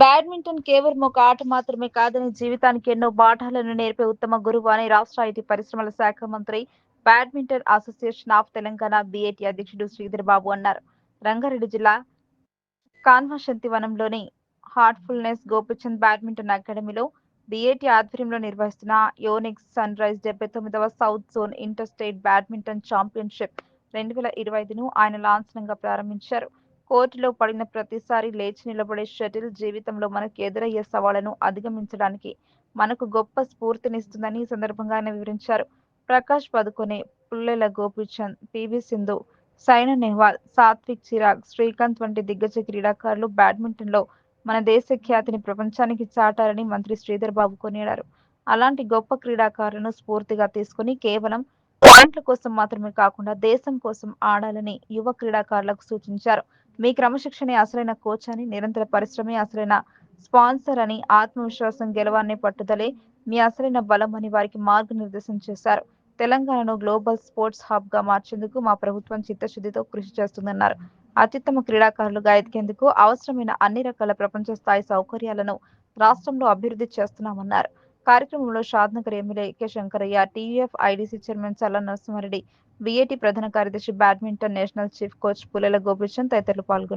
Badminton కేవలం ఒక ఆట మాత్రమే కాదని జీవితానికి ఎన్నో పాఠాలను నేర్పే ఉత్తమ గురువు అని రాష్ట్ర ఐటీ పరిశ్రమల శాఖ మంత్రి badminton association of Telangana BAT అధ్యక్షుడు శ్రీధర్ బాబు అన్నారు. రంగారెడ్డి జిల్లా కాన్వశంతివనంలోని హార్ట్ఫుల్నెస్ గోపిచంద్ బ్యాడ్మింటన్ అకాడమీలో బిఏటి ఆధ్వర్యంలో నిర్వహిస్తున్న యోనిక్స్ సన్ రైజ్ డెబ్బై తొమ్మిదవ south zone inter state badminton championship రెండు వేల ఇరవై ఐదును ఆయన లాంఛనంగా ప్రారంభించారు. కోర్టులో పడిన ప్రతిసారి లేచి నిలబడే షటిల్ జీవితంలో మనకు ఎదురయ్యే సవాళ్ళను అధిగమించడానికి మనకు గొప్ప స్ఫూర్తినిస్తుందని ఈ సందర్భంగా ఆయన వివరించారు. ప్రకాష్ పదుకొనే పుల్లెల గోపీచంద్ పివి సింధు సైనా నెహ్వాల్ సాత్విక్ చిరాగ్ శ్రీకాంత్ వంటి దిగ్గజ క్రీడాకారులు బ్యాడ్మింటన్లో మన దేశ ఖ్యాతిని ప్రపంచానికి చాటారని మంత్రి శ్రీధర్ బాబు కొనియాడారు. అలాంటి గొప్ప క్రీడాకారులను స్ఫూర్తిగా తీసుకుని కేవలం పాయింట్ల కోసం మాత్రమే కాకుండా దేశం కోసం ఆడాలని యువ క్రీడాకారులకు సూచించారు. మీ క్రమశిక్షణే అసలైన కోచ్ అని నిరంతర పరిశ్రమే అసలైన స్పాన్సర్ అని ఆత్మవిశ్వాసం గెలవాలనే పట్టుదలే మీ అసలైన బలం అని వారికి మార్గనిర్దేశం చేశారు. తెలంగాణను గ్లోబల్ స్పోర్ట్స్ హబ్గా మార్చేందుకు మా ప్రభుత్వం చిత్తశుద్ధితో కృషి చేస్తుందన్నారు. అత్యుత్తమ క్రీడాకారులుగా ఎదిగేందుకు అవసరమైన అన్ని రకాల ప్రపంచ స్థాయి సౌకర్యాలను రాష్ట్రంలో అభివృద్ధి చేస్తున్నామన్నారు. కార్యక్రమంలో Shadnagar MLA K Shankaraiah TUF IDC chairman Challa Narasimha Reddy BAT ప్రధాన కార్యదర్శి badminton national chief coach Pullela Gopichand తదితరులు పాల్గొన్నారు.